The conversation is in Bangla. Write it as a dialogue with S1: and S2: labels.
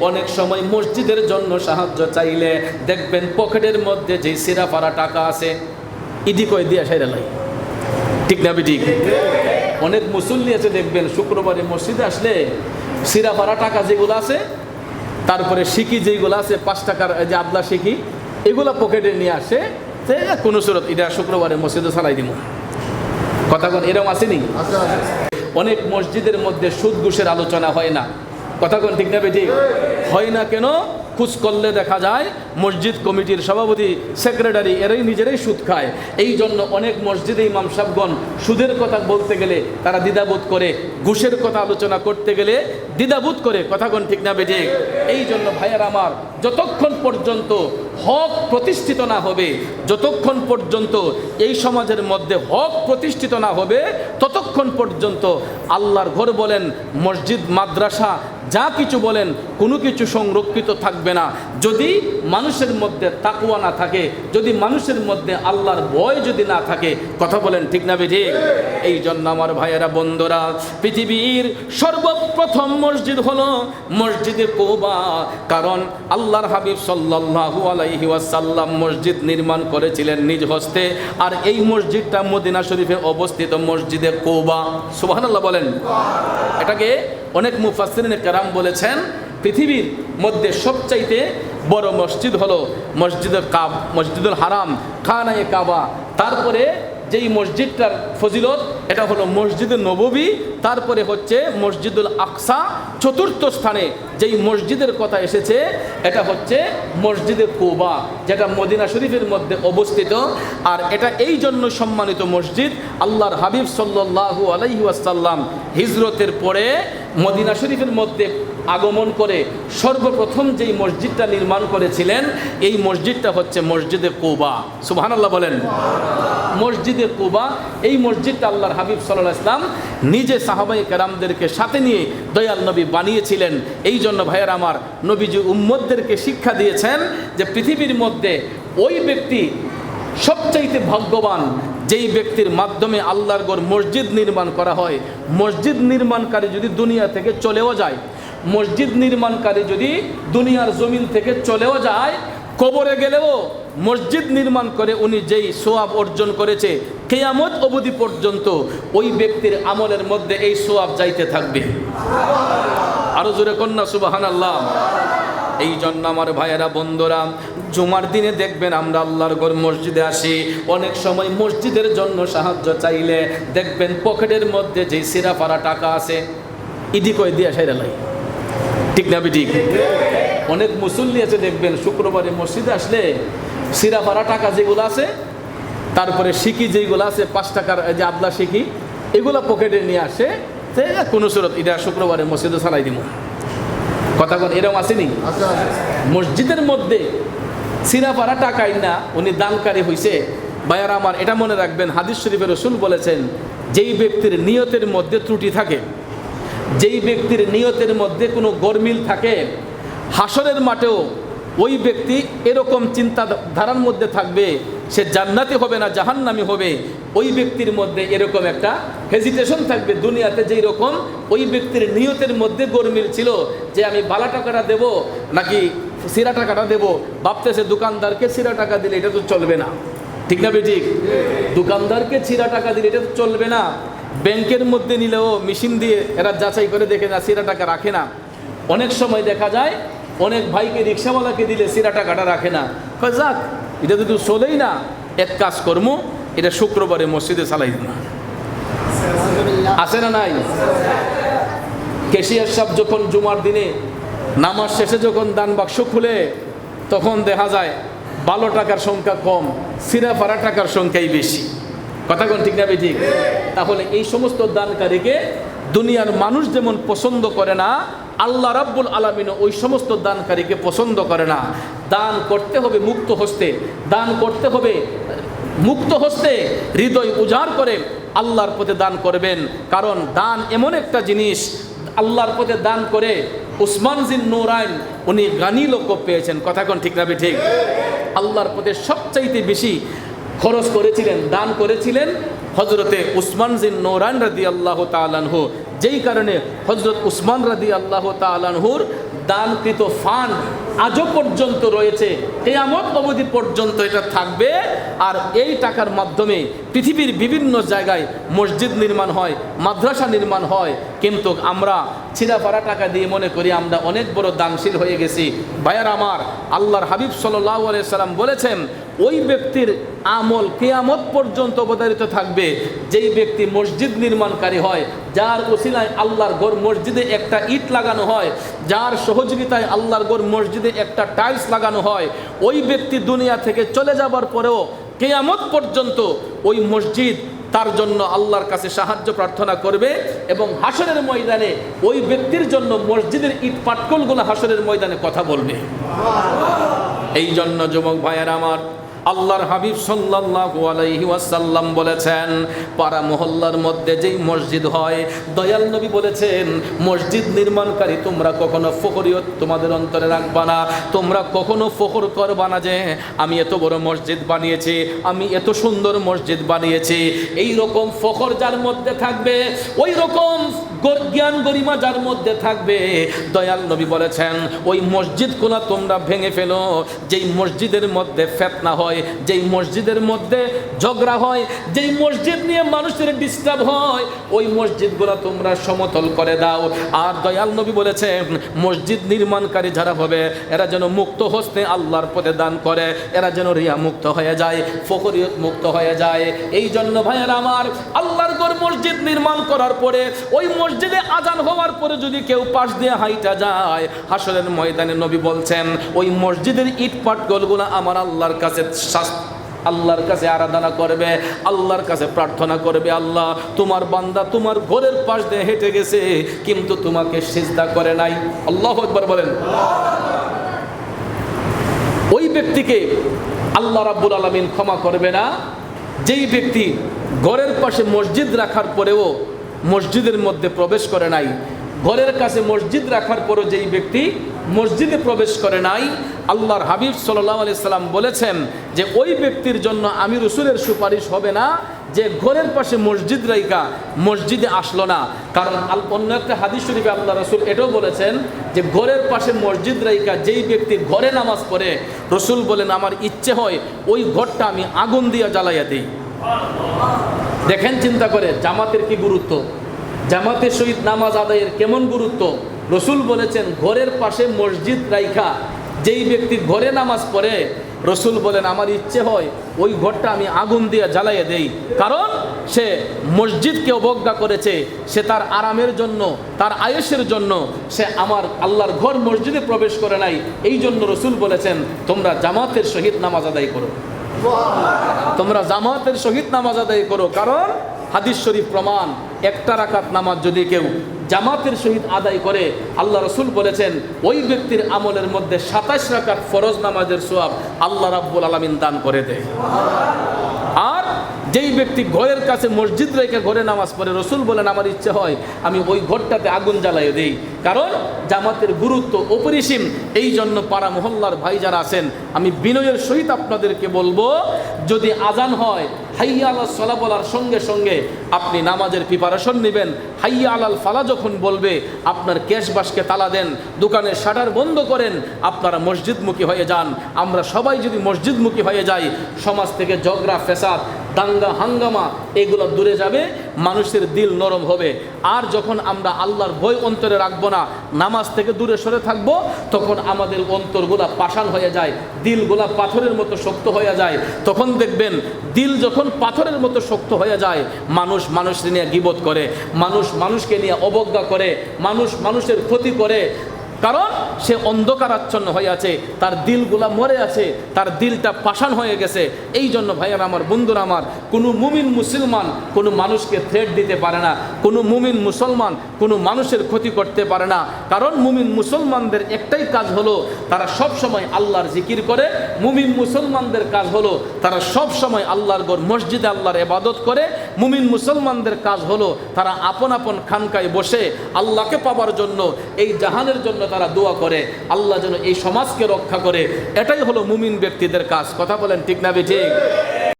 S1: অনেক সময় মসজিদের জন্য সাহায্য চাইলে দেখবেন পকেটের মধ্যে যে সিরা ফারা টাকা আছে ইডি কই দিয়া সাইরালাই ঠিক না ঠিক অনেক মুসল্লি আছে দেখবেন শুক্রবারে মসজিদে আসলে সিরা ফারা টাকা যেগুলো আছে তারপরে শিখি যেগুলো আছে পাঁচ টাকার যে আবলা শিখি এগুলো পকেটে নিয়ে আসে যে কোনো সুরত এটা শুক্রবারে মসজিদে চালাই দিব কথা এরকম আসেনি অনেক মসজিদের মধ্যে সুদ ঘুষের আলোচনা হয় না। কথা কোন ঠিক না বেটি হয় না কেন? খুঁজ করলে দেখা যায়, মসজিদ কমিটির সভাপতি সেক্রেটারি এরাই নিজেরাই সুদ খায়। এই জন্য অনেক মসজিদে ইমাম সাহেবগণ সুদের কথা বলতে গেলে তারা দ্বিধাবোধ করে, ঘুষের কথা আলোচনা করতে গেলে দ্বিধাবোধ করে। কথা কোন ঠিক না বেটি এই জন্য ভাইয়ার আমার, যতক্ষণ পর্যন্ত হক প্রতিষ্ঠিত না হবে, যতক্ষণ পর্যন্ত এই সমাজের মধ্যে হক প্রতিষ্ঠিত না হবে, ততক্ষণ পর্যন্ত আল্লাহর ঘর বলেন, মসজিদ, মাদ্রাসা, যা কিছু বলেন, কোনো কিছু সংরক্ষিত থাকবে না। যদি মানুষের মধ্যে তাকুয়া না থাকে, যদি মানুষের মধ্যে আল্লাহর ভয় যদি না থাকে, কথা বলেন ঠিক না বেঠিক? এই জন্য আমার ভাইয়েরা, বন্ধুরা, পৃথিবীর সর্বপ্রথম মসজিদ হলো মসজিদে কোবা, কারণ আল্লাহর হাবিব সাল্লাল্লাহু আলাইহি ওয়াসাল্লাম মসজিদ নির্মাণ করেছিলেন নিজ হস্তে। আর এই মসজিদটা মদিনা শরীফে অবস্থিত মসজিদে কোবা। সুবহানাল্লাহ বলেন। এটাকে অনেক মুফাসরিন কেরাম বলেছেন, পৃথিবীর মধ্যে সবচাইতে বড় মসজিদ হলো মসজিদুল কাব, মসজিদুল হারাম, খানায় কাবা। তারপরে যেই মসজিদটার ফজিলত, এটা হলো মসজিদ নববী, তারপরে হচ্ছে মসজিদুল আকসা, চতুর্থ স্থানে যেই মসজিদের কথা এসেছে, এটা হচ্ছে মসজিদে কোবা, যেটা মদিনা শরীফের মধ্যে অবস্থিত। আর এটা এই জন্য সম্মানিত মসজিদ, আল্লাহর হাবিব সাল্লাহু আলাইহাসাল্লাম হিজরতের পরে মদিনা শরীফের মধ্যে আগমন করে সর্বপ্রথম যেই মসজিদটা নির্মাণ করেছিলেন, এই মসজিদটা হচ্ছে মসজিদে কোবা। সুবহানাল্লাহ বলেন। মসজিদে কুবা, এই মসজিদটা আল্লাহর হাবিব সাল্লাহ ইসলাম নিজে সাহাবাই কেরামদেরকে সাথে নিয়ে দয়াল নবী বানিয়েছিলেন। এই জন্য ভাইয়ের আমার নবীজি উম্মদদেরকে শিক্ষা দিয়েছেন যে পৃথিবীর মধ্যে ওই ব্যক্তি সবচাইতে ভাগ্যবান যেই ব্যক্তির মাধ্যমে আল্লাহর গড় মসজিদ নির্মাণ করা হয়, মসজিদ নির্মাণকারী যদি দুনিয়া থেকে চলেও যায়, মসজিদ নির্মাণকারী যদি দুনিয়ার জমিন থেকে চলেও যায়, কবরে গেলেও মসজিদ নির্মাণ করে উনি যেই সোয়াব অর্জন করেছে, কেয়ামত অবধি পর্যন্ত ওই ব্যক্তির আমলের মধ্যে এই সোয়াব যাইতে থাকবে। আরও জোরে কন্যা সুবাহান আল্লাহ এই জন্য আমার ভাইয়েরা, বন্ধুরা জুমার দিনে দেখবেন আমরা আল্লাহর ঘর মসজিদে আসি। অনেক সময় মসজিদের জন্য সাহায্য চাইলে দেখবেন পকেটের মধ্যে যেই সিরা ফারা টাকা আছে ইডি কই দিয়া সাইরালাই ঠিক না ঠিক অনেক মুসল্লি আছে দেখবেন শুক্রবারে মসজিদে আসলে সিরা ফারা টাকা যেগুলো আছে তারপরে শিখি যেগুলো আছে পাঁচ টাকার যে আবলা শিখি এগুলো পকেটে নিয়ে আসে কোনো সুরত এটা শুক্রবারে মসজিদে চালাই দিব কথা কথা এরকম আসেনি মসজিদের মধ্যে ফারা টাকাই না উনি দানকারী হইছে। ভাইয়ার আমার এটা মনে রাখবেন, হাদিস শরীফের রসুল বলেছেন, যেই ব্যক্তির নিয়তের মধ্যে ত্রুটি থাকে, যেই ব্যক্তির নিয়তের মধ্যে কোনো গরমিল থাকে, হাসরের মাঠেও ওই ব্যক্তি এরকম চিন্তা ধারার মধ্যে থাকবে, সে জান্নাতি হবে না, জাহান্নামি হবে, ওই ব্যক্তির মধ্যে এরকম একটা হেজিটেশন থাকবে, দুনিয়াতে যেই রকম ওই ব্যক্তির নিয়তের মধ্যে গরমিল ছিল, যে আমি বালা টাকাটা দেব, নাকি সিরা টাকাটা দেব। ভাবতেছে দোকানদারকে সিরা টাকা দিলে এটা তো চলবে না। ঠিক না ঠিক দোকানদারকে ছিঁড়া টাকা দিলে এটা তো চলবে না। ব্যাংকের মধ্যে নিলেও মেশিন দিয়ে এরা যাচাই করে দেখে না, সিরা টাকা রাখে না। অনেক সময় দেখা যায়, অনেক ভাইকে রিক্সাওয়ালাকে দিলে সিরা টাকাটা রাখে না। যাক, এটা যদি চলেই না, এক কাজ করব এটা শুক্রবারে মসজিদে চালাই না আছে না নাই? কেশিয়ার সাহেব যখন জুমার দিনে নামাজ শেষে যখন দান বাক্স খুলে, তখন দেখা যায় বারো টাকার সংখ্যা কম, সিরা ফারা টাকার সংখ্যাই বেশি। কথা কোন ঠিক না ঠিক? তাহলে এই সমস্ত দানকারীকে দুনিয়ার মানুষ যেমন পছন্দ করে না, আল্লাহ রাব্বুল আলমিনও ওই সমস্ত দানকারীকে পছন্দ করে না। দান করতে হবে মুক্ত হস্তে, দান করতে হবে মুক্ত হস্তে, হৃদয় উজাড় করে আল্লাহর পথে দান করবেন। কারণ দান এমন একটা জিনিস, আল্লাহর পথে দান করে উসমান জিন নোরাইন, উনি গানি লোক পেয়েছেন। কথা কোন ঠিক না ঠিক? আল্লাহর পথে সবচাইতে বেশি খরচ করেছিলেন, দান করেছিলেন হজরতে উসমান জিন নোরান রাদি আল্লাহ তালানহু যেই কারণে হজরত উসমান রাদি আল্লাহ তালানহুর দানকৃত ফান্ড আজও পর্যন্ত রয়েছে। কেয়ামত অবধি পর্যন্ত এটা থাকবে। আর এই টাকার মাধ্যমে পৃথিবীর বিভিন্ন জায়গায় মসজিদ নির্মাণ হয়, মাদ্রাসা নির্মাণ হয় কিন্তু আমরা ছিঁড়াপাড়া টাকা দিয়ে মনে করি আমরা অনেক বড় দানশীল হয়ে গেছি। ভাইয়ার আমার, আল্লাহর হাবিব সাল্লাহ সাল্লাম বলেছেন, ওই ব্যক্তির আমল কেয়ামত পর্যন্ত অবতারিত থাকবে। যেই ব্যক্তি মসজিদ নির্মাণকারী হয়, যার ওসিলায় আল্লাহর গড় মসজিদে একটা ইট লাগানো হয়, যার সহযোগিতায় আল্লাহর গড় মসজিদে একটা টাইলস লাগানো হয়, ওই ব্যক্তি দুনিয়া থেকে চলে যাবার পরেও কেয়ামত পর্যন্ত ওই মসজিদ তার জন্য আল্লাহর কাছে সাহায্য প্রার্থনা করবে এবং হাসরের ময়দানে ওই ব্যক্তির জন্য মসজিদের ইট পাটকলগুলো হাসরের ময়দানে কথা বলবে। এই জন্য যুবক ভাইয়ার আমার আল্লাহর হাবিব সাল্লাল্লাহু আলাইহি ওয়াসাল্লাম বলেছেন, পাড়া মহল্লার মধ্যে যেই মসজিদ হয়, দয়াল নবী বলেছেন, মসজিদ নির্মাণকারী তোমরা কখনো ফখরিয়ত তোমাদের অন্তরে রাখবা না, তোমরা কখনো ফখর করবা না যে, আমি এত বড় মসজিদ বানিয়েছি, আমি এত সুন্দর মসজিদ বানিয়েছি এই রকম ফখর যার মধ্যে থাকবে ওই রকম জ্ঞান গরিমা যার মধ্যে থাকবে, দয়াল নবী বলেছেন, ওই মসজিদগুলো তোমরা ভেঙে ফেলো, যেই মসজিদের মধ্যে ফেতনা হয় যেই মসজিদের মধ্যে ঝগড়া হয়, যেই মসজিদ নিয়ে মানুষের ডিস্টার্ব হয়, ওই মসজিদগুলো তোমরা সমতল করে দাও। আর দয়াল নবী বলেছে মসজিদ নির্মাণকারী যারা হবে, এরা যেন মুক্ত হস্তে আল্লাহর পথে দান করে, এরা যেন রিয়া মুক্ত হয়ে যায় ফকরিয়ত মুক্ত হয়ে যায়। এই জন্য ভাইয়ের আমার, আল্লাহর গড় মসজিদ নির্মাণ করার পরে, ওই মসজিদে আজান হওয়ার পরে যদি কেউ পাশ দিয়ে হাইটা যায়, হাসরের ময়দানে নবী বলছেন, ওই মসজিদের ইট পাটগলগুলো আমার আল্লাহর কাছে আল্লাহর কাছে আরাধনা করবে, আল্লাহর কাছে প্রার্থনা করবে, আল্লাহ, তোমার বান্দা তোমার ঘরের পাশ দিয়ে হেঁটে গেছে, কিন্তু তোমাকে সিজদা করে নাই। আল্লাহ একবার বলেন। ওই ব্যক্তিকে আল্লাহ রাব্বুল আলমিন ক্ষমা করবে না। যেই ব্যক্তি ঘরের পাশে মসজিদ রাখার পরেও মসজিদের মধ্যে প্রবেশ করে নাই, ঘরের কাছে মসজিদ রাখার পরও যেই ব্যক্তি মসজিদে প্রবেশ করে নাই, আল্লাহর হাবিব সাল্লাহ সাল্লাম বলেছেন যে ওই ব্যক্তির জন্য আমি রসুলের সুপারিশ হবে না, যে ঘরের পাশে মসজিদ রাইকা মসজিদে আসলো না। কারণ অন্য একটা হাদিস শরীফে আল্লাহ রসুল এটাও বলেছেন যে ঘরের পাশে মসজিদ রাইকা যেই ব্যক্তি ঘরে নামাজ পড়ে, রসুল বলেন, আমার ইচ্ছে হয় ওই ঘরটা আমি আগুন দিয়ে জ্বালাইয়া দিই। দেখেন চিন্তা করে, জামাতের কি গুরুত্ব? জামাতের সহিত নামাজ আদায়ের কেমন গুরুত্ব? রসুল বলেছেন, ঘরের পাশে মসজিদ রাইখা। যেই ব্যক্তি ঘরে নামাজ পড়ে, রসুল বলেন, আমার ইচ্ছে হয় ওই ঘরটা আমি আগুন দিয়ে জ্বালাইয়ে দেই। কারণ সে মসজিদকে অবজ্ঞা করেছে, সে তার আরামের জন্য, তার আয়েসের জন্য, সে আমার আল্লাহর ঘর মসজিদে প্রবেশ করে নাই। এই জন্য রসুল বলেছেন, তোমরা জামাতের সহিত নামাজ আদায় করো। তোমরা জামাতের সহিত নামাজ আদায় করো, কারণ হাদিস শরীফ প্রমাণ, একটা রাকাত নামাজ যদি কেউ জামাতের সহিত আদায় করে আল্লাহ রসুল বলেছেন, ওই ব্যক্তির আমলের মধ্যে সাতাশ রাকাত ফরজ নামাজের সোয়াব আল্লাহ রাব্বুল আলমিন দান করে দেয়। যেই ব্যক্তি ঘরের কাছে মসজিদ রেখে ঘরে নামাজ পড়ে, রসুল বলেন, আমার ইচ্ছে হয় আমি ওই ঘরটাতে আগুন জ্বালাই দেই। কারণ জামাতের গুরুত্ব অপরিসীম। এই জন্য পাড়া মহল্লার ভাই যারা আছেন, আমি বিনয়ের সহিত আপনাদেরকে বলব, যদি আজান হয়, হাইয়া আল্লাহ সলা বলার সঙ্গে সঙ্গে আপনি নামাজের প্রিপারেশন নেবেন। হাইয়া আলাল ফালা যখন বলবে, আপনার ক্যাশ বাসকে তালা দেন, দোকানের শাটার বন্ধ করেন, আপনারা মসজিদমুখী হয়ে যান। আমরা সবাই যদি মসজিদমুখী হয়ে যাই, সমাজ থেকে ঝগড়া ফেসাদ দাঙ্গা, হাঙ্গামা, এগুলো দূরে যাবে, মানুষের দিল নরম হবে। আর যখন আমরা আল্লাহর ভয় অন্তরে রাখব না, নামাজ থেকে দূরে সরে থাকব, তখন আমাদের অন্তরগুলা পাষাণ হয়ে যায়, দিলগুলা পাথরের মতো শক্ত হয়ে যায়। তখন দেখবেন, দিল যখন পাথরের মতো শক্ত হয়ে যায়, মানুষ মানুষকে নিয়ে গিবত করে, মানুষ মানুষকে নিয়ে অবজ্ঞা করে, মানুষ মানুষের ক্ষতি করে কারণ সে অন্ধকারাচ্ছন্ন হয়ে আছে, তার দিলগুলা মরে আছে, তার দিলটা পাষাণ হয়ে গেছে। এই জন্য ভাইয়ার আমার, বন্ধুরা আমার, কোনো মুমিন মুসলমান কোনো মানুষকে থ্রেট দিতে পারে না, কোনো মুমিন মুসলমান কোনো মানুষের ক্ষতি করতে পারে না। কারণ মুমিন মুসলমানদের একটাই কাজ হলো, তারা সব সময় আল্লাহর জিকির করে মুমিন মুসলমানদের কাজ হলো তারা সব সময় আল্লাহর গড় মসজিদে আল্লাহর এবাদত করে। মুমিন মুসলমানদের কাজ হলো তারা আপন আপন খানকায় বসে আল্লাহকে পাবার জন্য, এই জাহানের জন্য তারা দোয়া করে। আল্লাহ যেন এই সমাজকে রক্ষা করে। এটাই হলো মুমিন ব্যক্তিদের কাজ। কথা বলেন ঠিক না ঠিক?